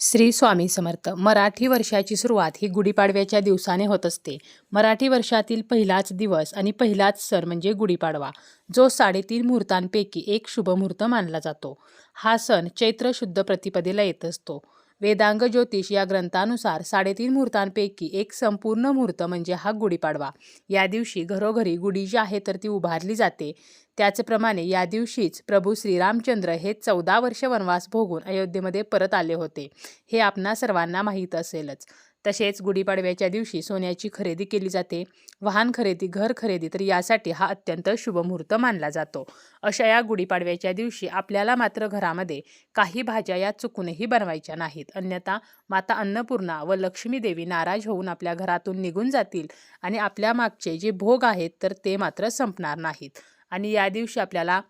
श्री स्वामी समर्थ. मराठी वर्षाची सुरुवात ही गुढीपाडव्याच्या दिवसाने होत असते. मराठी वर्षातील पहिलाच दिवस आणि पहिलाच सण म्हणजे गुढीपाडवा जो साडेतीन मुहूर्तांपैकी एक शुभ मुहूर्त मानला जातो. हा सण चैत्र शुद्ध प्रतिपदेला येत असतो. वेदांग ज्योतिष या ग्रंथानुसार साडेतीन मुहूर्तांपैकी एक संपूर्ण मुहूर्त म्हणजे हा गुढीपाडवा. या दिवशी घरोघरी गुढी जी आहे तर ती उभारली जाते. त्याचप्रमाणे या दिवशीच प्रभू श्रीरामचंद्र हे चौदा वर्ष वनवास भोगून अयोध्येमध्ये परत आले होते. हे आपणा सर्वांना माहीत असेलच. तसेच गुढीपाडव्याच्या दिवशी सोन्याची खरेदी केली जाते. वाहन खरेदी घर खरेदी तर यासाठी हा अत्यंत शुभ मुहूर्त मानला जातो. अशा या गुढीपाडव्याच्या दिवशी आपल्याला मात्र घरामध्ये काही भाज्या या चुकूनही बनवायच्या नाहीत. अन्यथा माता अन्नपूर्णा व लक्ष्मी देवी नाराज होऊन आपल्या घरातून निघून जातील आणि आपल्या मागचे जे भोग आहेत तर ते मात्र संपणार नाहीत. आणि या दिवशी आपल्याला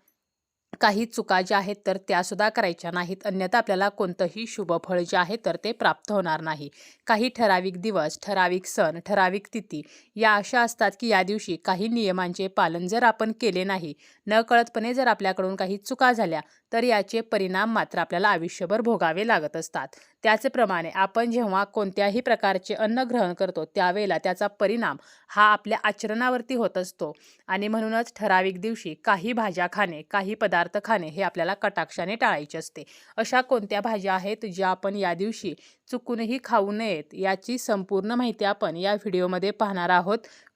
काही चुका ज्या आहेत तर त्यासुद्धा करायच्या नाहीत. अन्यथा आपल्याला कोणतंही शुभफळ जे आहे तर ते प्राप्त होणार नाही. काही ठराविक दिवस ठराविक सण ठराविक तिथी या अशा असतात की या दिवशी काही नियमांचे पालन जर आपण केले नाही नकळतपणे जर आपल्याकडून काही चुका झाल्या तर याचे परिणाम मात्र आपल्याला आयुष्यभर भोगावे लागत असतात. त्याचप्रमाणे आपण जेव्हा कोणत्याही प्रकारचे अन्न ग्रहण करतो त्यावेळेला त्याचा परिणाम हा आपल्या आचरणावरती होत असतो. आणि म्हणूनच ठराविक दिवशी काही भाज्या खाणे काही पदार्थ खाणे हे आपल्याला कटाक्षाने टाळायचे असते. अशा कोणत्या भाज्या आहेत ज्या आपण या दिवशी चुकूनही खाऊ नयेत याची संपूर्ण माहिती आपण या व्हिडिओमध्ये पाहणार आहोत.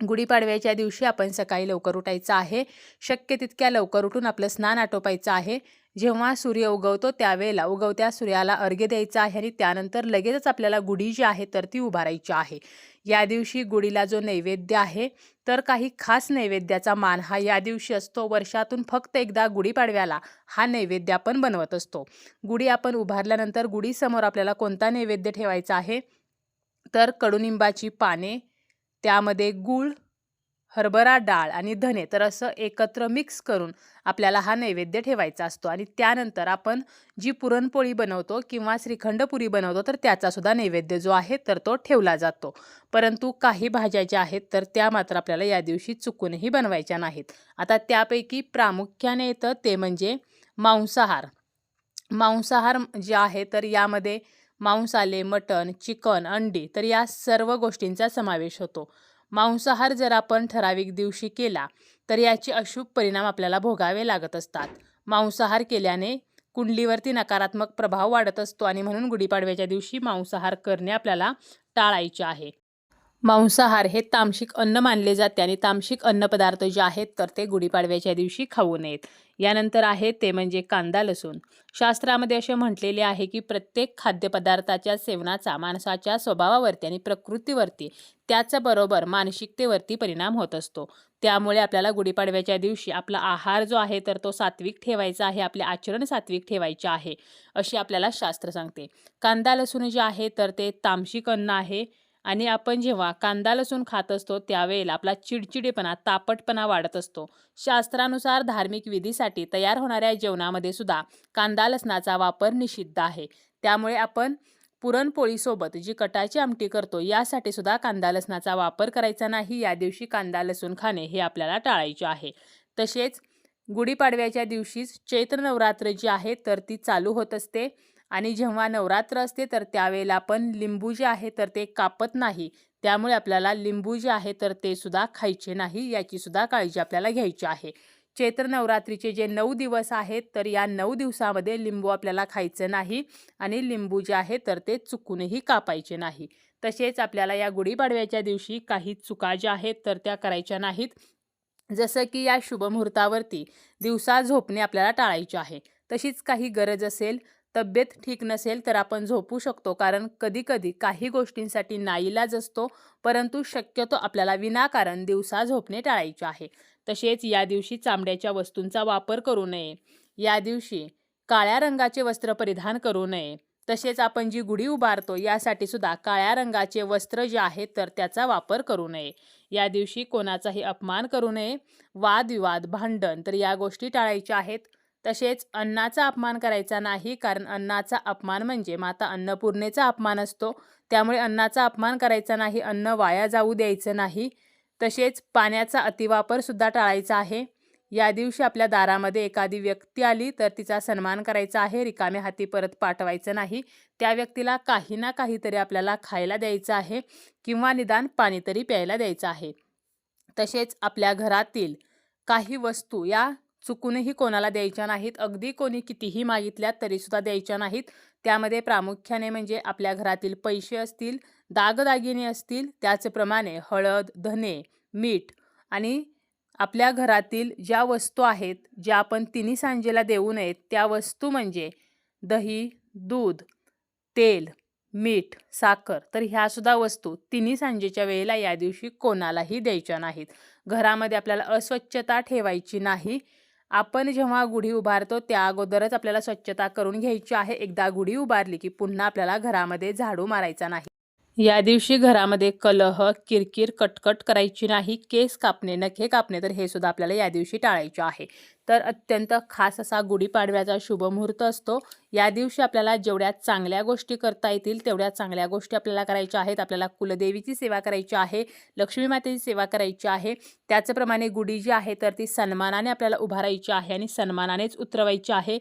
गुढीपाडव्याच्या दिवशी आपण सकाळी लवकर उठायचं आहे. शक्य तितक्या लवकर उठून आपलं स्नान आटोपायचं आहे. जेव्हा सूर्य उगवतो त्यावेळेला उगवत्या सूर्याला अर्घ्य द्यायचा आहे आणि त्यानंतर लगेचच आपल्याला गुढी जी आहे तर ती उभारायची आहे. या दिवशी गुढीला जो नैवेद्य आहे तर काही खास नैवेद्याचा मान हा या दिवशी असतो. वर्षातून फक्त एकदा गुढीपाडव्याला हा नैवेद्य आपण बनवत असतो. गुढी आपण उभारल्यानंतर गुढीसमोर आपल्याला कोणता नैवेद्य ठेवायचा आहे? तर कडुनिंबाची पाने त्यामध्ये गूळ हरभरा डाळ आणि धने तर असं एकत्र मिक्स करून आपल्याला हा नैवेद्य ठेवायचा असतो. आणि त्यानंतर आपण जी पुरणपोळी बनवतो किंवा श्रीखंडपुरी बनवतो तर त्याचासुद्धा नैवेद्य जो आहे तर तो ठेवला जातो. परंतु काही भाज्या ज्या आहेत तर त्या मात्र आपल्याला या दिवशी चुकूनही बनवायच्या नाहीत. आता त्यापैकी प्रामुख्याने येतं ते म्हणजे मांसाहार. मांसाहार जे आहे तर यामध्ये मांस आले मटण चिकन अंडी तर या सर्व गोष्टींचा समावेश होतो. मांसाहार जर आपण ठराविक दिवशी केला तर याचे अशुभ परिणाम आपल्याला भोगावे लागत असतात. मांसाहार केल्याने कुंडलीवरती नकारात्मक प्रभाव वाढत असतो आणि म्हणून गुढीपाडव्याच्या दिवशी मांसाहार करणे आपल्याला टाळायचे आहे. मांसाहार हे तामशिक अन्न मानले जाते आणि तामसिक अन्नपदार्थ जे आहेत तर ते गुढीपाडव्याच्या दिवशी खाऊ नयेत. यानंतर आहे ते म्हणजे कांदा लसूण. शास्त्रामध्ये असे म्हटलेले आहे की प्रत्येक खाद्यपदार्थाच्या सेवनाचा माणसाच्या स्वभावावरती आणि प्रकृतीवरती त्याचबरोबर मानसिकतेवरती परिणाम होत असतो. त्यामुळे आपल्याला गुढीपाडव्याच्या दिवशी आपला आहार जो आहे तर तो सात्विक ठेवायचा आहे आपले आचरण सात्विक ठेवायचे आहे अशी आपल्याला शास्त्र सांगते. कांदा लसूण जे आहे तर ते तामसिक अन्न आहे आणि आपण जेव्हा कांदा लसूण खात असतो त्यावेळेला आपला चिडचिडेपणा तापटपणा वाढत असतो. शास्त्रानुसार धार्मिक विधीसाठी तयार होणाऱ्या जेवणामध्ये सुद्धा कांदा लसणाचा वापर निषिद्ध आहे. त्यामुळे आपण पुरणपोळीसोबत जी कटाची आमटी करतो यासाठी सुद्धा कांदा लसणाचा वापर करायचा नाही. या दिवशी कांदा लसूण खाणे हे आपल्याला टाळायचे आहे. तसेच गुढीपाडव्याच्या दिवशीच चैत्र नवरात्र जी आहे तर ती चालू होत असते. आणि जेव्हा नवरात्र असते तर त्यावेळेला आपण लिंबू जे आहे तर ते कापत नाही. त्यामुळे आपल्याला लिंबू जे आहे तर ते सुद्धा खायचे नाही याची सुद्धा काळजी आपल्याला घ्यायची आहे. चैत्र नवरात्रीचे जे नऊ दिवस आहेत तर या नऊ दिवसामध्ये लिंबू आपल्याला खायचं नाही आणि लिंबू जे आहे तर ते चुकूनही कापायचे नाही. तसेच आपल्याला या गुढीपाडव्याच्या दिवशी काही चुका ज्या आहेत तर त्या करायच्या नाहीत. जसं की या शुभमुहूर्तावरती दिवसा झोपणे आपल्याला टाळायचे आहे. तशीच काही गरज असेल तब्येत ठीक नसेल तर आपण झोपू शकतो. कारण कधीकधी काही गोष्टींसाठी नाईलाज असतो परंतु शक्यतो आपल्याला विनाकारण दिवसा झोपणे टाळायचे आहे. तसेच या दिवशी चामड्याच्या वस्तूंचा वापर करू नये. या दिवशी काळ्या रंगाचे वस्त्र परिधान करू नये. तसेच आपण जी गुढी उभारतो यासाठी सुद्धा काळ्या रंगाचे वस्त्र जे आहे तर त्याचा वापर करू नये. या दिवशी कोणाचाही अपमान करू नये. वादविवाद भांडण तर या गोष्टी टाळायच्या आहेत. तसेच अन्नाचा अपमान करायचा नाही कारण अन्नाचा अपमान म्हणजे माता अन्नपूर्णेचा अपमान असतो. त्यामुळे अन्नाचा अपमान करायचा नाही अन्न वाया जाऊ द्यायचं नाही. तसेच पाण्याचा अतिवापरसुद्धा टाळायचा आहे. या दिवशी आपल्या दारामध्ये एखादी व्यक्ती आली तर तिचा सन्मान करायचा आहे रिकाम्या हाती परत पाठवायचं नाही. त्या व्यक्तीला काही ना काहीतरी आपल्याला खायला द्यायचं आहे किंवा निदान पाणी तरी प्यायला द्यायचं आहे. तसेच आपल्या घरातील काही वस्तू या चुकूनही कोणाला द्यायच्या नाहीत. अगदी कोणी कितीही मागितल्या तरीसुद्धा द्यायच्या नाहीत. त्यामध्ये प्रामुख्याने म्हणजे आपल्या घरातील पैसे असतील दागदागिने असतील त्याचप्रमाणे हळद धने मीठ आणि आपल्या घरातील ज्या वस्तू आहेत ज्या आपण तिन्ही सांजेला देऊ नयेत त्या वस्तू म्हणजे दही दूध तेल मीठ साखर तर ह्यासुद्धा वस्तू तिन्ही सांजेच्या वेळेला या दिवशी कोणालाही द्यायच्या नाहीत. घरामध्ये आपल्याला अस्वच्छता ठेवायची नाही. आपण जेव्हा गुढी उभारतो त्या अगोदरच आपल्याला स्वच्छता करून घ्यायची आहे. एकदा गुढी उभारली की पुन्हा आपल्याला घरामध्ये झाडू मारायचा नाही. या दिवशी घरामध्ये कलह किरकिर कटकट करायची नाही केस कापणे नखे कापणे तर हे सुद्धा आपल्याला या दिवशी टाळायचे आहे. तर अत्यंत खास असा गुढीपाडव्याचा शुभ मुहूर्त असतो. या दिवशी आपल्याला जेवढ्या चांगल्या गोष्टी करता येतील तेवढ्या चांगल्या गोष्टी आपल्याला करायच्या आहेत. आपल्याला कुलदेवीची सेवा करायची आहे लक्ष्मी मातेची सेवा करायची आहे. त्याचप्रमाणे गुढी जी आहे तर ती सन्मानाने आपल्याला उभारायची आहे आणि सन्मानानेच उतरवायची आहे.